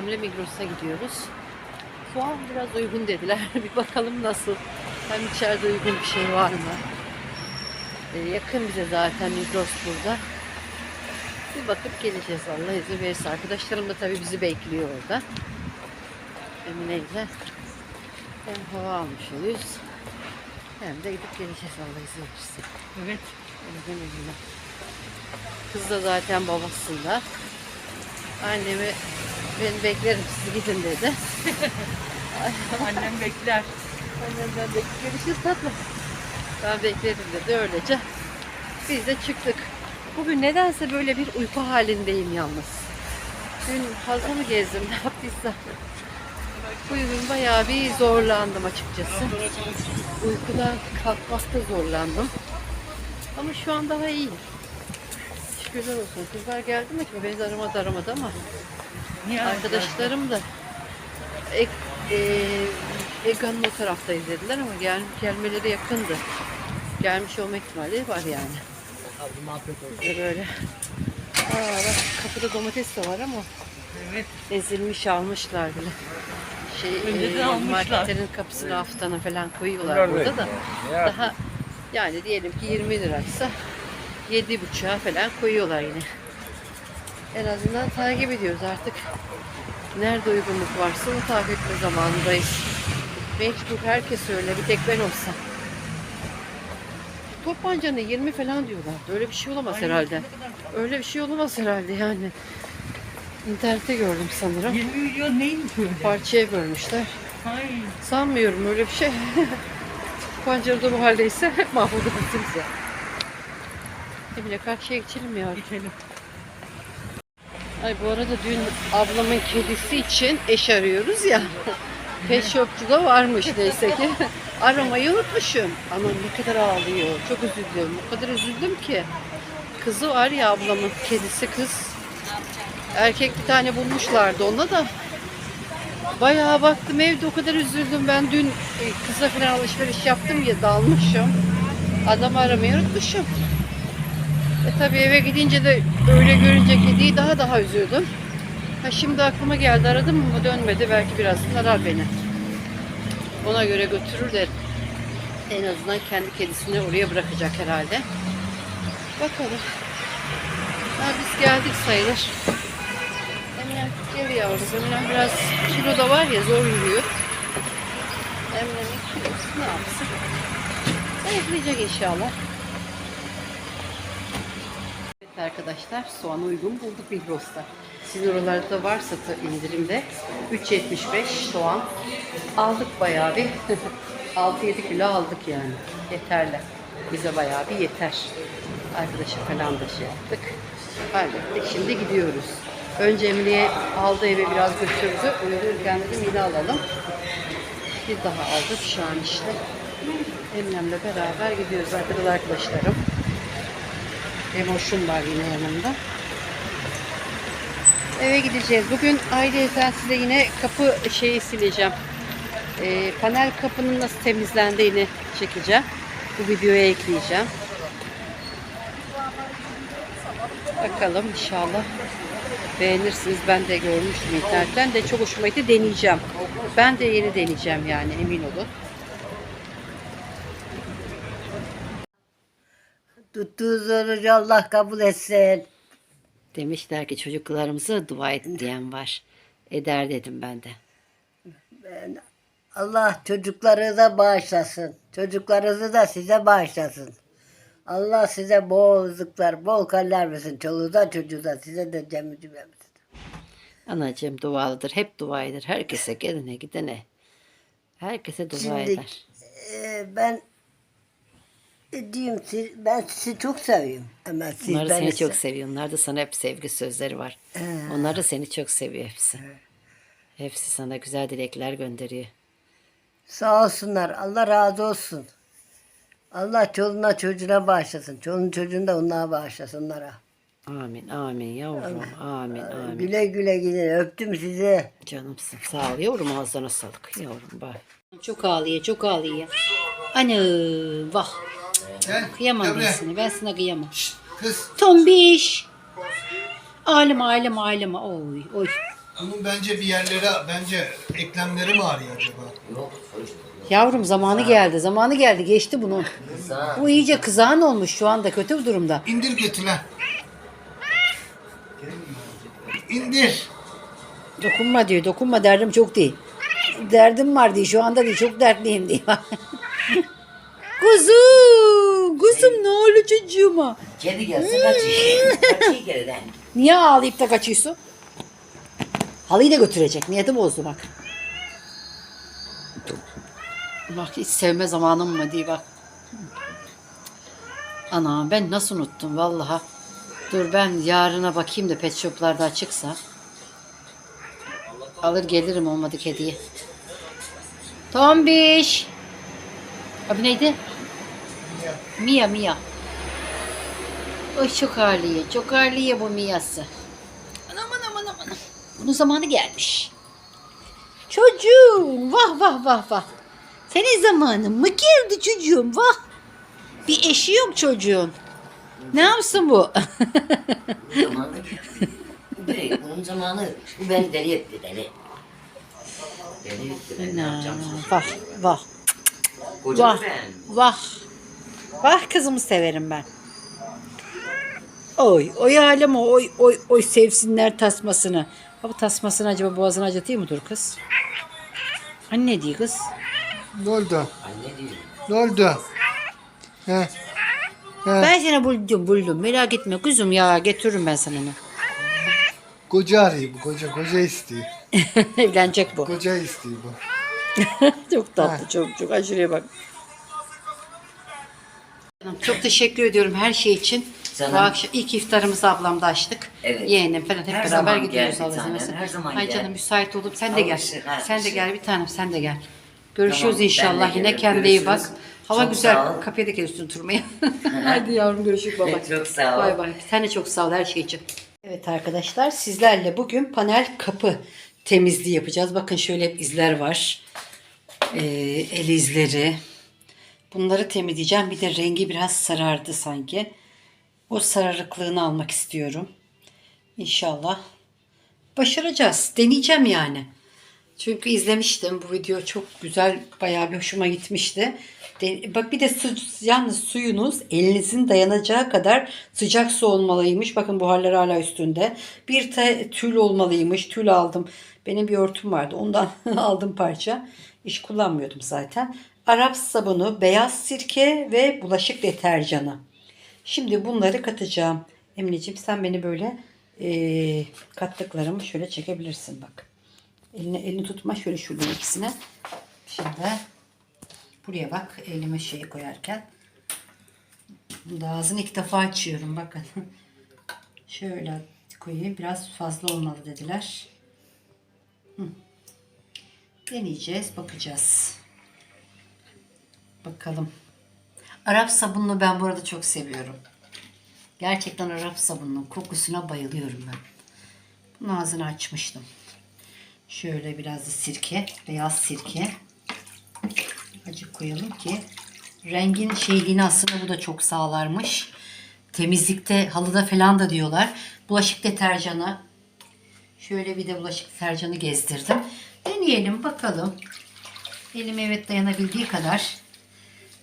annemle Migros'a gidiyoruz. Soğan biraz uygun dediler. bir bakalım nasıl. Hem içeride uygun bir şey var mı? Ee, yakın bize zaten Migros burada. Bir bakıp geleceğiz Allah izin verirse. Arkadaşlarım da tabii bizi bekliyor orada. Emine ile hem hava almış oluyoruz. Hem de gidip geleceğiz Allah izin verirse. Evet. Elden eline. Kız da zaten babasında. Annemi ben beklerim sizi gidin dedi. Annem bekler. Annem ben de görüşürüz tatlım. Ben beklerim dedi öylece. Biz de çıktık. Bugün nedense böyle bir uyku halindeyim yalnız. Dün hazımı gezdim ne yaptıysam. Bugün bayağı bir zorlandım açıkçası. Uykudan kalkmakta zorlandım. Ama şu an daha iyiyim. Şükürler olsun. Kızlar geldi mi ki? Beni aramadı aramadı ama. Niye Arkadaşlarım da ek, e, Ega'nın o taraftayız dediler ama gel, gelmeleri yakındı. Gelmiş olma ihtimali var yani. Biz de böyle. Aa, bak kapıda domates de var ama Evet. ezilmiş almışlar bile. Şey, Önceden e, almışlar. marketlerin kapısına haftana falan koyuyorlar burada da. Daha yani diyelim ki 20 liraysa 7,5'a falan koyuyorlar yine. En azından takip ediyoruz artık. Nerede uygunluk varsa onu takip etme zamanındayız. Mecbur herkes öyle bir tek ben olsam. Toplancanı 20 falan diyorlar. Öyle bir şey olamaz herhalde. Öyle bir şey olamaz herhalde yani. İnternette gördüm sanırım. 20 milyon neymiş öyle? Parçaya bölmüşler. Ay. Sanmıyorum öyle bir şey. Pancarda bu haldeyse mahvolduk bize. Emine karşıya geçelim ya. Geçelim. Ay bu arada dün ablamın kedisi için eş arıyoruz ya. Pet shopçuda varmış neyse ki. Aramayı unutmuşum. Ama ne kadar ağlıyor. Çok üzüldüm. O kadar üzüldüm ki. Kızı var ya ablamın kedisi kız. Erkek bir tane bulmuşlardı ona da. Bayağı baktım evde o kadar üzüldüm. Ben dün e, kıza falan alışveriş yaptım ya dalmışım. Adamı aramayı unutmuşum. E tabii eve gidince de öyle görünce kediyi daha daha üzüldüm. Ha şimdi aklıma geldi aradım ama dönmedi. Belki birazdan arar beni. Ona göre götürür de en azından kendi kedisini oraya bırakacak herhalde. Bakalım. Ha, biz geldik sayılır. Emine gel yavrum. Emine biraz kilo da var ya zor yürüyor. Emine'nin kilosu ne yapsın? Zayıflayacak inşallah. Arkadaşlar soğanı uygun bulduk Migros'ta. Sizin oralarda varsa indirimde 3.75 soğan aldık bayağı bir 6-7 kilo aldık yani yeterli. Bize bayağı bir yeter. Arkadaşa falan da şey yaptık. Hallettik. Şimdi gidiyoruz. Önce Emine'ye aldı eve biraz götürdü. Uyurken dedim yine alalım. Bir daha aldık şu an işte. Eminem'le beraber gidiyoruz arkadaşlar arkadaşlarım. Emoşum var yine yanımda. Eve gideceğiz. Bugün ayrıyeten size yine kapı şeyi sileceğim. Ee, panel kapının nasıl temizlendiğini çekeceğim. Bu videoya ekleyeceğim. Bakalım inşallah beğenirsiniz. Ben de görmüştüm internetten de çok hoşuma gitti. Deneyeceğim. Ben de yeni deneyeceğim yani emin olun. Tuttuğunuz orucu Allah kabul etsin. Demişler ki çocuklarımızı dua et diyen var. Eder dedim ben de. Allah çocukları da bağışlasın. Çocuklarınızı da size bağışlasın. Allah size bol rızıklar, bol kaller versin. Çoluğu da çocuğu da size de cemci versin. Anacığım dualıdır. Hep dua eder. Herkese gelene gidene. Herkese dua Şimdi eder. e, ben diyeyim siz, ben sizi çok seviyorum. Ama siz Onlar beni seni çok se- seviyor. Onlar da sana hep sevgi sözleri var. Onlar da seni çok seviyor hepsi. Hepsi sana güzel dilekler gönderiyor. Sağ olsunlar. Allah razı olsun. Allah çoluğuna çocuğuna bağışlasın. Çoluğun çocuğunu da onlara bağışlasın onlara. Amin, amin yavrum. Amin, amin. Güle güle gidin. Öptüm sizi. Canımsın. Sağ ol yavrum. Ağzına sağlık. Yavrum bak. Çok ağlıyor, çok ağlıyor. Anne Kıyamam ben sana. Ben sana kıyamam. Kız Tombiş. Ağlama, ağlama, ağlama. Oy, oy. Bunun bence bir yerlere, bence eklemleri mi ağrıyor acaba? Yavrum zamanı geldi. Zamanı geldi. Geçti bunun. Bu iyice kızağın olmuş şu anda. Kötü bir durumda. İndir götü lan. İndir. Dokunma diyor. Dokunma derdim çok değil. Derdim var diye şu anda değil. Çok dertliyim diye. Kuzum. Kuzum ne oldu çocuğuma? Kedi gelse kaçıyor. Kaçıyor kediden. Niye ağlayıp da kaçıyorsun? Halıyı da götürecek. Niyeti bozdu bak. Bak hiç sevme zamanım mı diye bak. Ana ben nasıl unuttum vallaha. Dur ben yarına bakayım da pet shoplarda açıksa. Alır gelirim olmadı kediye. Tombiş. Abi neydi? Mia Mia. Ay çok ağırlıya, çok ağırlıya bu Mia'sı. Aman aman aman. Bunun zamanı gelmiş. Çocuğum, vah vah vah vah. Senin zamanın mı geldi çocuğum, vah. Bir eşi yok çocuğun. Ne yapsın bu? Zamanı direkt bunun zamanı. Bu beni deli etti deli. Deli etti ben ne yapacağım vah vah Kocamı vah ben. vah. Vah kızımı severim ben. Oy, oy alem o, oy, oy, oy sevsinler tasmasını. Ha bu tasmasını acaba boğazını acıtıyor mudur kız? Hani ne diyor kız? Ne oldu? Anne değil. Ne oldu? He. Ben seni buldum buldum. Merak etme kuzum ya getiririm ben sana onu. Koca arıyor bu, koca, koca istiyor. Evlenecek bu. Koca istiyor bu. çok tatlı çok çok. Ay şuraya bak. Çok teşekkür ediyorum her şey için. Canım. Bu akşam ilk iftarımızı ablamda açtık. Evet. Yeğenim falan hep Her beraber zaman gidiyoruz bir Allah'ın tanem, izniyle. her zaman Ay gel. canım müsait olup sen de gel. Alışır, sen de alışır. gel bir tanem sen de gel. Görüşürüz Tamam, ben de inşallah. Yine gelirim. kendine iyi bak. Görüşürüz. Hava Çok güzel. ol. Kapıya da geliyorsun oturmaya. Hadi yavrum görüşürüz baba. Çok sağ ol. Bay bay. Sen de çok sağ ol her şey için. Evet arkadaşlar sizlerle bugün panel kapı temizliği yapacağız. Bakın şöyle hep izler var. Ee, el izleri. Bunları temizleyeceğim. Bir de rengi biraz sarardı sanki. O sararıklığını almak istiyorum. İnşallah başaracağız. Deneyeceğim yani. Çünkü izlemiştim bu video çok güzel bayağı bir hoşuma gitmişti. De- bak bir de su, yalnız suyunuz elinizin dayanacağı kadar sıcak su olmalıymış. Bakın buharlar hala üstünde. Bir te, tül olmalıymış. Tül aldım. Benim bir örtüm vardı. Ondan aldım parça. Hiç kullanmıyordum zaten. Arap sabunu, beyaz sirke ve bulaşık deterjanı. Şimdi bunları katacağım. Emineciğim sen beni böyle eee, kattıklarımı şöyle çekebilirsin bak. Eline, elini tutma şöyle şuradan ikisine. Şimdi buraya bak elime şeyi koyarken. Bunu ağzını ilk defa açıyorum bakın. Şöyle koyayım. Biraz fazla olmalı dediler. Hı. Deneyeceğiz. Bakacağız. Bakalım. Arap sabununu ben bu arada çok seviyorum. Gerçekten Arap sabununun kokusuna bayılıyorum ben. Bunun ağzını açmıştım. Şöyle biraz da sirke, beyaz sirke. Acık koyalım ki rengin şeyliğini aslında bu da çok sağlarmış. Temizlikte, halıda falan da diyorlar. Bulaşık deterjanı. Şöyle bir de bulaşık deterjanı gezdirdim. Deneyelim bakalım. Elim evet dayanabildiği kadar.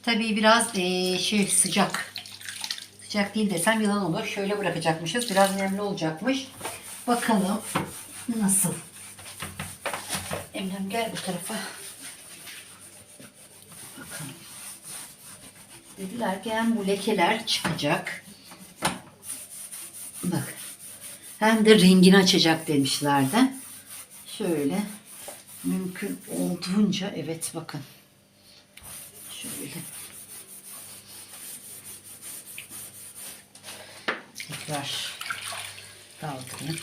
Tabii biraz eee, şey sıcak. Sıcak değil desem yalan olur. Şöyle bırakacakmışız. Biraz nemli olacakmış. Bakalım nasıl. Emrem gel bu tarafa. Bakalım. Dediler ki hem bu lekeler çıkacak. Bak. Hem de rengini açacak demişlerdi. Şöyle mümkün olduğunca evet bakın. Şöyle. Tekrar dağıtayım.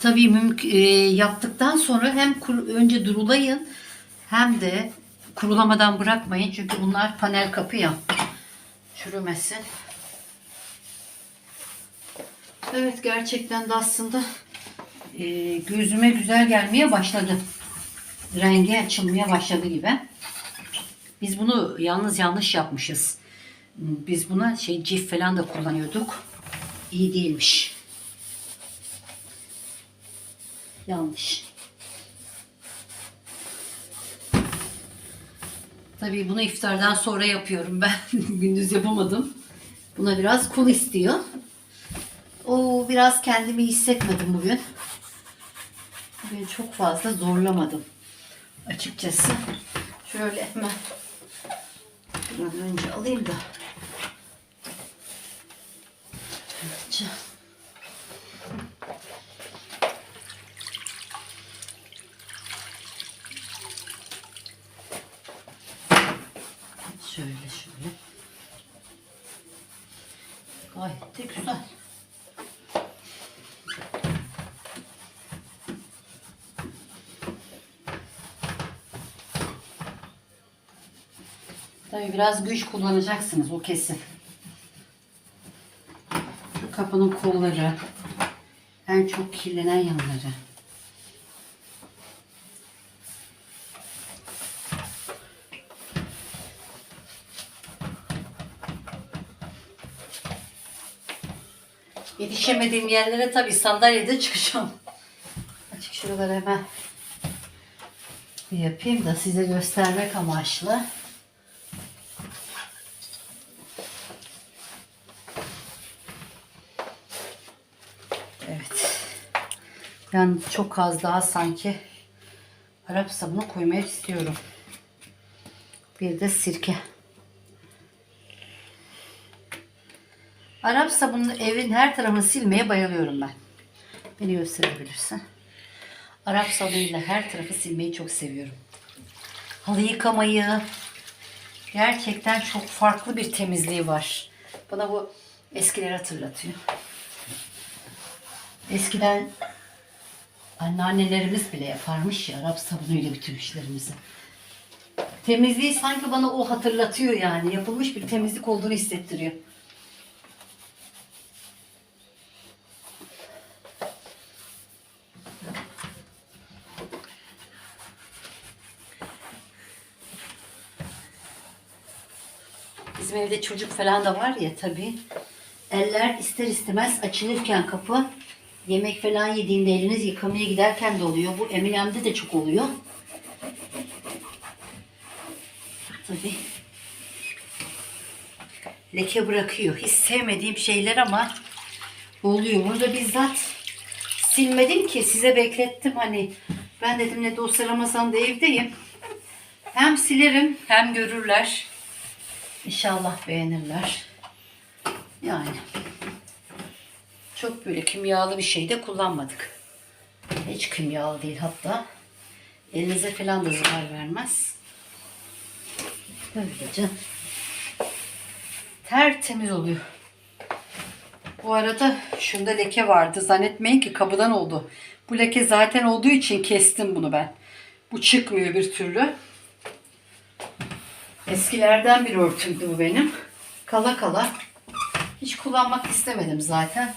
Tabii mümkün, e, yaptıktan sonra hem kuru- önce durulayın hem de kurulamadan bırakmayın. Çünkü bunlar panel kapı ya. Çürümesin. Evet gerçekten de aslında e, gözüme güzel gelmeye başladı. Rengi açılmaya başladı gibi. Biz bunu yalnız yanlış yapmışız. Biz buna şey cif falan da kullanıyorduk. İyi değilmiş. Yanlış. Tabii bunu iftardan sonra yapıyorum ben. Gündüz yapamadım. Buna biraz kul istiyor. O biraz kendimi hissetmedim bugün. Bugün çok fazla zorlamadım. Açıkçası. Şöyle hemen bir önce alayım da. Şöyle şöyle. Gayet de güzel. Tabii biraz güç kullanacaksınız o kesin. Şu kapının kolları, en çok kirlenen yanları. Yetişemediğim yerlere tabii sandalyede çıkacağım. Açık şuraları hemen bir yapayım da size göstermek amaçlı. Evet. Ben çok az daha sanki Arap sabunu koymaya istiyorum. Bir de sirke. Arap sabunlu evin her tarafını silmeye bayılıyorum ben. Beni gösterebilirsin. Arap sabunuyla her tarafı silmeyi çok seviyorum. Halı yıkamayı gerçekten çok farklı bir temizliği var. Bana bu eskileri hatırlatıyor. Eskiden anneannelerimiz bile yaparmış ya Arap sabunuyla bütün işlerimizi. Temizliği sanki bana o hatırlatıyor yani. Yapılmış bir temizlik olduğunu hissettiriyor. Bizim evde çocuk falan da var ya tabii. Eller ister istemez açılırken kapı yemek falan yediğinde eliniz yıkamaya giderken de oluyor. Bu Eminem'de de çok oluyor. Tabii. Leke bırakıyor. Hiç sevmediğim şeyler ama oluyor. Burada bizzat silmedim ki size beklettim hani. Ben dedim ne de olsa Ramazan'da evdeyim. Hem silerim hem görürler. İnşallah beğenirler. Yani çok böyle kimyalı bir şey de kullanmadık. Hiç kimyalı değil hatta. Elinize falan da zarar vermez. Böylece tertemiz oluyor. Bu arada şunda leke vardı. Zannetmeyin ki kapıdan oldu. Bu leke zaten olduğu için kestim bunu ben. Bu çıkmıyor bir türlü. Eskilerden bir örtümdü bu benim. Kala kala. Hiç kullanmak istemedim zaten.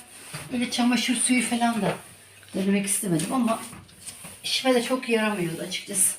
Böyle çamaşır suyu falan da denemek istemedim ama işime de çok yaramıyordu açıkçası.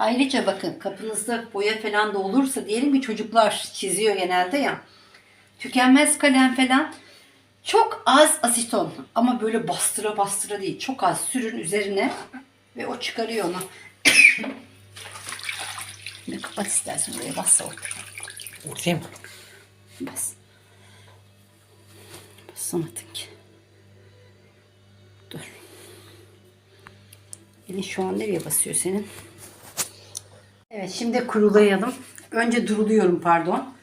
Ayrıca bakın kapınızda boya falan da olursa diyelim ki çocuklar çiziyor genelde ya. Tükenmez kalem falan çok az asiton ama böyle bastıra bastıra değil. Çok az sürün üzerine ve o çıkarıyor onu. Şimdi kapat istersen buraya bassa orada. Ortaya mı? Bas. Basamadın ki. Dur. Elin şu an nereye basıyor senin? Evet şimdi kurulayalım. Önce duruluyorum pardon.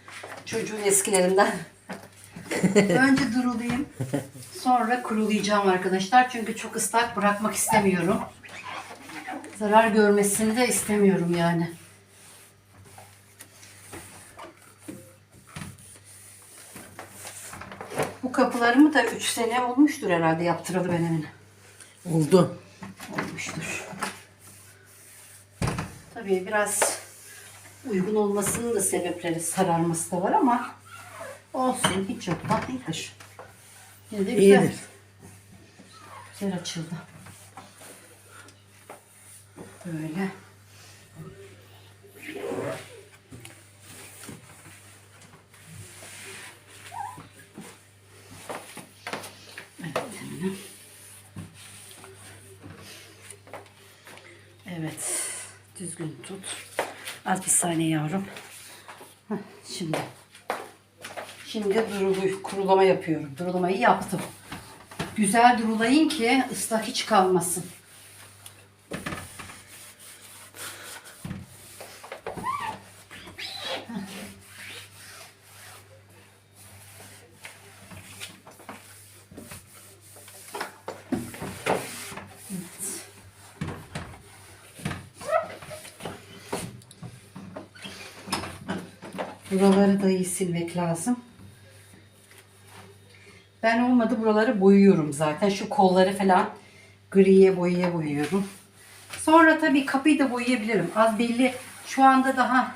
Çocuğun eskilerinden. Önce durulayım. Sonra kurulayacağım arkadaşlar. Çünkü çok ıslak bırakmak istemiyorum. Zarar görmesini de istemiyorum yani. Bu kapılarımı da 3 sene olmuştur herhalde yaptıralı ben evine. Oldu. olmuştur. Tabii biraz uygun olmasının da sebepleri sararması da var ama olsun hiç yoktan iyidir. Yine de güzel. İyidir. Güzel açıldı. Böyle. Evet. Evet. Düzgün tut. Az bir saniye yavrum. Heh, şimdi. Şimdi durulu, kurulama yapıyorum. Durulamayı yaptım. Güzel durulayın ki ıslak hiç kalmasın. Buraları da iyi silmek lazım. Ben olmadı buraları boyuyorum zaten. Şu kolları falan griye boyaya boyuyorum. Sonra tabii kapıyı da boyayabilirim. Az belli şu anda daha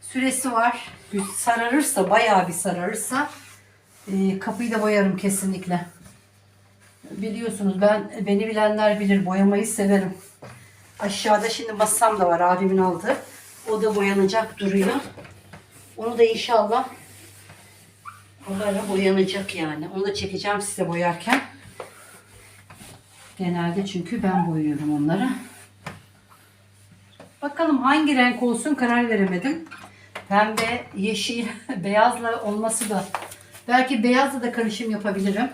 süresi var. Sararırsa bayağı bir sararırsa e, kapıyı da boyarım kesinlikle. Biliyorsunuz ben beni bilenler bilir boyamayı severim. Aşağıda şimdi masam da var abimin aldığı. O da boyanacak duruyor. Onu da inşallah Onlarla boyanacak yani. Onu da çekeceğim size boyarken. Genelde çünkü ben boyuyorum onları. Bakalım hangi renk olsun karar veremedim. Pembe, yeşil, beyazla olması da belki beyazla da karışım yapabilirim.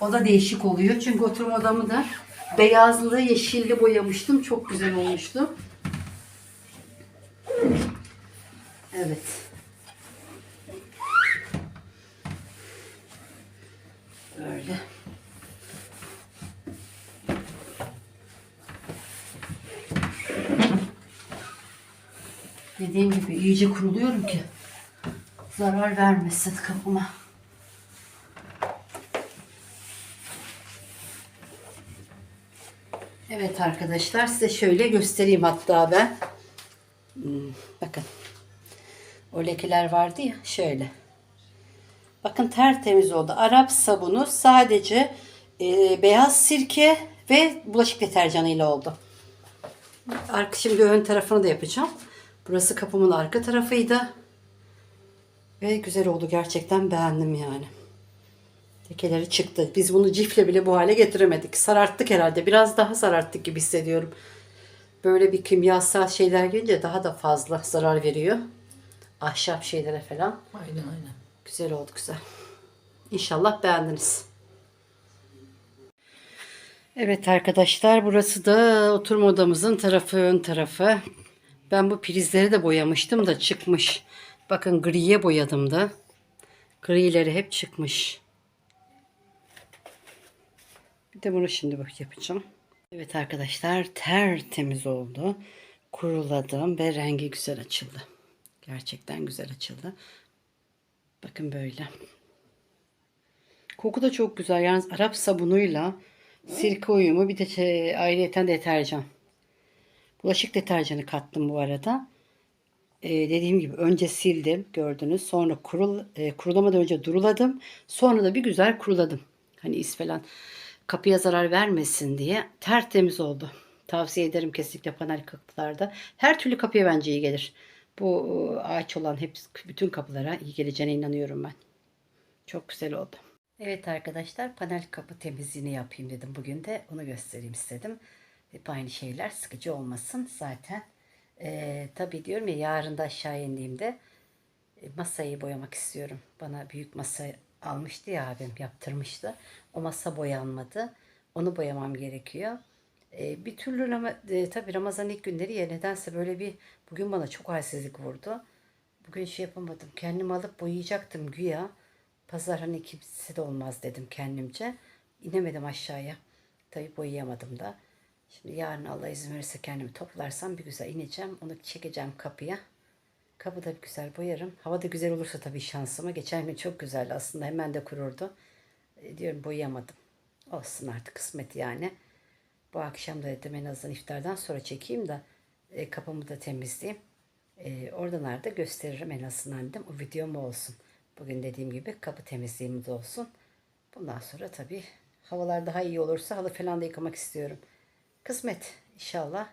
O da değişik oluyor. Çünkü oturma odamı da beyazlı, yeşilli boyamıştım. Çok güzel olmuştu. Evet. Böyle. Dediğim gibi iyice kuruluyorum ki zarar vermesin kapıma. Evet arkadaşlar size şöyle göstereyim hatta ben. Hmm, bakın. O lekeler vardı ya şöyle. Bakın tertemiz oldu. Arap sabunu sadece e, beyaz sirke ve bulaşık deterjanıyla oldu. Arka, şimdi ön tarafını da yapacağım. Burası kapımın arka tarafıydı. Ve güzel oldu. Gerçekten beğendim yani. Lekeleri çıktı. Biz bunu cifle bile bu hale getiremedik. Sararttık herhalde. Biraz daha sararttık gibi hissediyorum. Böyle bir kimyasal şeyler gelince daha da fazla zarar veriyor. Ahşap şeylere falan. Aynen aynen. Güzel oldu güzel. İnşallah beğendiniz. Evet arkadaşlar burası da oturma odamızın tarafı ön tarafı. Ben bu prizleri de boyamıştım da çıkmış. Bakın griye boyadım da. Grileri hep çıkmış. Bir de bunu şimdi bak yapacağım. Evet arkadaşlar tertemiz oldu. Kuruladım ve rengi güzel açıldı. Gerçekten güzel açıldı. Bakın böyle. Koku da çok güzel. Yalnız Arap sabunuyla sirke uyumu bir de şey, ayrıyeten deterjan. Bulaşık deterjanı kattım bu arada. Ee, dediğim gibi önce sildim gördünüz. Sonra kurul, e, kurulamadan önce duruladım. Sonra da bir güzel kuruladım. Hani is falan kapıya zarar vermesin diye tertemiz oldu. Tavsiye ederim kesinlikle panel kapılarda. Her türlü kapıya bence iyi gelir. Bu e, ağaç olan hep bütün kapılara iyi geleceğine inanıyorum ben. Çok güzel oldu. Evet arkadaşlar panel kapı temizliğini yapayım dedim bugün de onu göstereyim istedim. Hep aynı şeyler sıkıcı olmasın zaten. Ee, tabii diyorum ya yarın da aşağı indiğimde e, masayı boyamak istiyorum. Bana büyük masa almıştı ya abim yaptırmıştı. O masa boyanmadı. Onu boyamam gerekiyor. E, bir türlü e, tabii Ramazan ilk günleri ya nedense böyle bir bugün bana çok halsizlik vurdu. Bugün şey yapamadım. Kendimi alıp boyayacaktım güya. Pazar hani kimse de olmaz dedim kendimce. İnemedim aşağıya. Tabii boyayamadım da. Şimdi yarın Allah izin verirse kendimi toplarsam bir güzel ineceğim. Onu çekeceğim kapıya. Kapıda bir güzel boyarım. Hava da güzel olursa tabii şansıma. Geçen gün çok güzeldi aslında. Hemen de kururdu. E, diyorum boyayamadım. Olsun artık kısmet yani. Bu akşam da dedim en azından iftardan sonra çekeyim de e, kapımı da temizleyeyim. E, oradan arada gösteririm en azından dedim. O videom olsun. Bugün dediğim gibi kapı temizliğim de olsun. Bundan sonra tabii havalar daha iyi olursa halı falan da yıkamak istiyorum. Kısmet inşallah.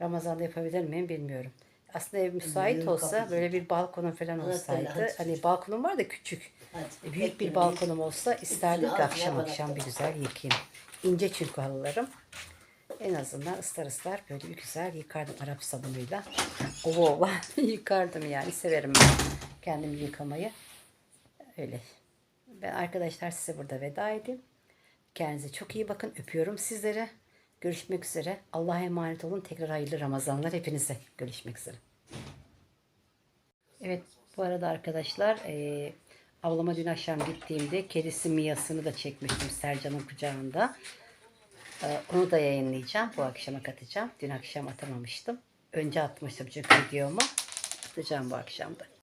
Ramazan'da yapabilir miyim bilmiyorum. Aslında ev müsait Büyük olsa kapı. böyle bir balkonum falan Evet, olsaydı. hadi. Hani balkonum var da küçük. Hadi. E, Büyük bir balkonum olsa isterdim ki akşam akşam bir güzel yıkayayım. İnce çünkü halılarım. En azından ıslar ıslar böyle bir güzel yıkardım Arap sabunuyla. Ova ova yıkardım yani. Severim ben kendimi yıkamayı. Öyle. Ben arkadaşlar size burada veda edeyim. Kendinize çok iyi bakın. Öpüyorum sizleri. Görüşmek üzere. Allah'a emanet olun. Tekrar hayırlı Ramazanlar hepinize. Görüşmek üzere. Evet bu arada arkadaşlar eee avlama dün akşam gittiğimde kedisi Mia'sını da çekmiştim Sercan'ın kucağında. Eee, onu da yayınlayacağım. Bu akşama katacağım. Dün akşam atamamıştım. Önce atmıştım çünkü videomu. Atacağım bu akşam da.